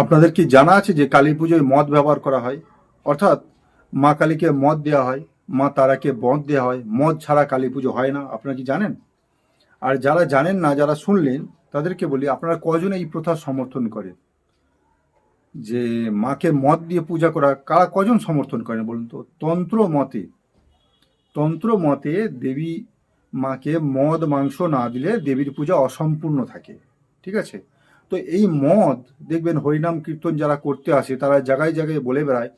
আপনাদের কি জানা আছে যে কালী পুজোয় মদ ব্যবহার করা হয়? অর্থাৎ মা কালীকে মদ দেওয়া হয়, মা তারাকে মদ দেওয়া হয়, মদ ছাড়া কালী পুজো হয় না, আপনারা কি জানেন? আর যারা জানেন না, যারা শুনলেন, তাদেরকে বলি, আপনারা কজন এই প্রথা সমর্থন করেন? যে মাকে মদ দিয়ে পূজা করা, কারা কজন সমর্থন করেন বলুন তো? তন্ত্র মতে তন্ত্র মতে দেবী মাকে মদ, মাংস না দিলে দেবীর পূজা অসম্পূর্ণ থাকে। ঠিক আছে? তো এই মদ, দেখবেন হরিনাম কীর্তন যারা করতে আসে, তারা জায়গায় জায়গায় বলে বেড়ায়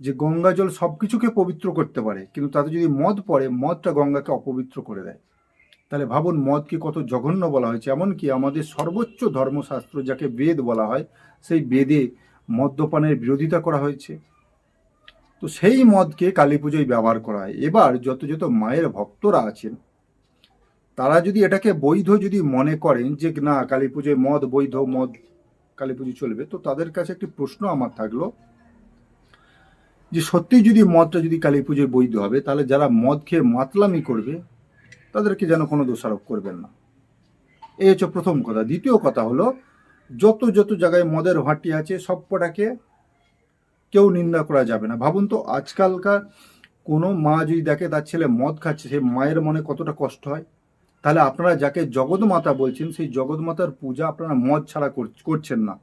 যে গঙ্গা জল সব কিছুকে পবিত্র করতে পারে, কিন্তু তাতে যদি মদ পড়ে, মদটা গঙ্গাকে অপবিত্র করে দেয়। তাহলে ভাবুন, মদকে কত জঘন্য বলা হয়েছে। এমনকি আমাদের সর্বোচ্চ ধর্মশাস্ত্র যাকে বেদ বলা হয়, সেই বেদে মদ্যপানের বিরোধিতা করা হয়েছে। তো সেই মদকে কালী পুজোয় ব্যবহার করা হয়। এবার যত যত মায়ের ভক্তরা আছেন তারা যদি এটাকে বৈধ যদি মনে করেন যে, না, কালী পুজোয় মদ বৈধ, মদ কালী পুজো চলবে, তো তাদের কাছে একটি প্রশ্ন আমার থাকল যে সত্যি যদি মদটা যদি কালী পুজোয় বৈধ হবে, তাহলে যারা মদ খেয়ে মাতলামি করবে, তাদেরকে যেন কোনো দোষারোপ করবেন না। এই হচ্ছে প্রথম কথা। দ্বিতীয় কথা হলো, যত যত জায়গায় মদের ভাটি আছে, সব সবকটাকে কেউ নিন্দা করা যাবে না। ভাবুন তো, আজকালকার কোনো মা যদি দেখে তার ছেলে মদ খাচ্ছে, সে মায়ের মনে কতটা কষ্ট হয়? তাহলে আপনারা যাকে জগৎমাতা বলছেন, সেই জগৎমাতার পূজা আপনারা মদ ছাড়া কর- করছেন না।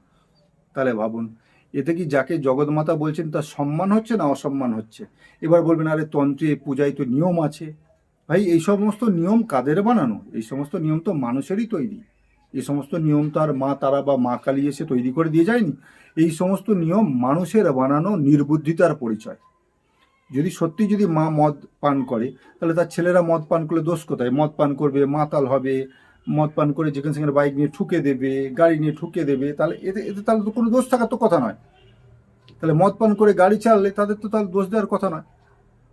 তাহলে ভাবুন, এতে কি যাকে জগৎমাতা বলছেন, তার সম্মান হচ্ছে না অসম্মান হচ্ছে? এবার বলবেন, আরে তন্ত্রে পূজায় তো নিয়ম আছে। ভাই, এই সমস্ত নিয়ম কাদের বানানো? এই সমস্ত নিয়ম তো মানুষেরই তৈরি। এই সমস্ত নিয়ম তো আর মা তারা বা মা কালী এসে তৈরি করে দিয়ে যায়নি। এই সমস্ত নিয়ম মানুষের বানানো নির্বুদ্ধিতার পরিচয়। যদি সত্যি যদি মা মদ পান করে, তাহলে তার ছেলেরা মদ পান করলে দোষ কোথায়? মদ পান করবে, মাতাল হবে, মদ পান করে যেখানে সেখানে বাইক নিয়ে ঠুকে দেবে, গাড়ি নিয়ে ঠুকে দেবে, তাহলে এতে এতে তাহলে তো কোনো দোষ থাকার তো কথা নয়। তাহলে মদ পান করে গাড়ি চাললে তাদের তো তাহলে দোষ দেওয়ার কথা নয়।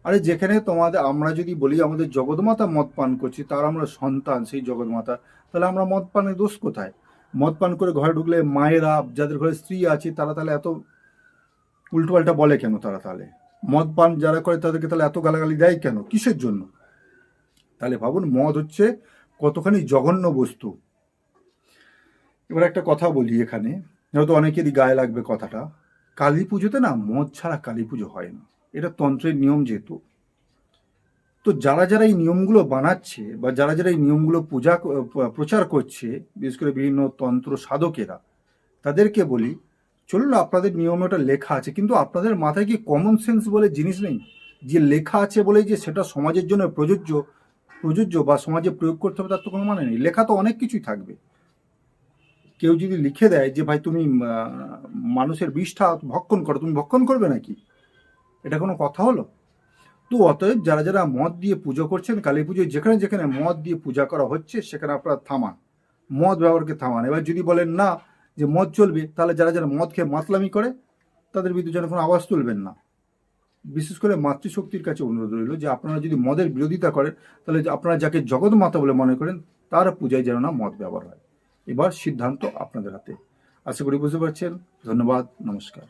আরে যেখানে তোমাদের, আমরা যদি বলি আমাদের জগৎমাতা মদ পান করছি, তার আমরা সন্তান, সেই জগৎমাতা, তাহলে আমরা মদ পানের দোষ কোথায়? মদ পান করে ঘরে ঢুকলে মায়েরা, যাদের ঘরে স্ত্রী আছে, তারা তাহলে এত উল্টোপাল্টা বলে কেন তারা তাহলে? মদ পান যারা করে তাদেরকে তাহলে এত গালাগালি দেয় কেন? কিসের জন্য? তাহলে ভাবুন, মদ হচ্ছে কতখানি জঘন্য বস্তু। এবার একটা কথা বলি এখানে। হয়তো অনেকেরই গায়ে লাগবে কথাটা। কালী পুজোতে না মদ ছাড়া কালী পুজো হয় না। এটা তন্ত্রের নিয়ম যেহেতু। তো যারা যারা এই নিয়মগুলো বানাচ্ছে বা যারা যারা এই নিয়মগুলো পূজা প্রচার করছে, বিশেষ করে বিভিন্ন তন্ত্র সাধকেরা, তাদেরকে বলি চলুন আপনাদের নিয়মে ওটা লেখা আছে, কিন্তু আপনাদের মাথায় কি কমন সেন্স বলে জিনিস নেই? যে লেখা আছে বলে যে সেটা সমাজের জন্য প্রযোজ্য প্রযোজ্য বা সমাজে প্রয়োগ করতে হবে তার তো কোনো মানে নেই। লেখা তো অনেক কিছুই থাকবে। কেউ যদি লিখে দেয় যে, ভাই, তুমি মানুষের বিষ্ঠা ভক্ষণ করো, তুমি ভক্ষণ করবে নাকি? এটা কোনো কথা হলো? তো অতএব যারা যারা মদ দিয়ে পুজো করছেন, কালী পুজোয় যেখানে যেখানে মদ দিয়ে পূজা করা হচ্ছে, সেখানে আপনারা থামান। মদ ব্যবহারকে থামান। এবার যদি বলেন, না যে মদ চলবে, তাহলে যারা যারা মদ খেয়ে মাতলামি করে, তাদের বিরুদ্ধে যেন কোনো আওয়াজ তুলবেন না। বিশেষ করে মাতৃশক্তির কাছে অনুরোধ রইল যে আপনারা যদি মদের বিরোধিতা করেন, তাহলে আপনারা যাকে জগৎ মাতা বলে মনে করেন, তার পূজায় যেন না মদ ব্যবহার হয়। এবার সিদ্ধান্ত আপনাদের হাতে। আশা করি বুঝতে পারছেন। ধন্যবাদ। নমস্কার।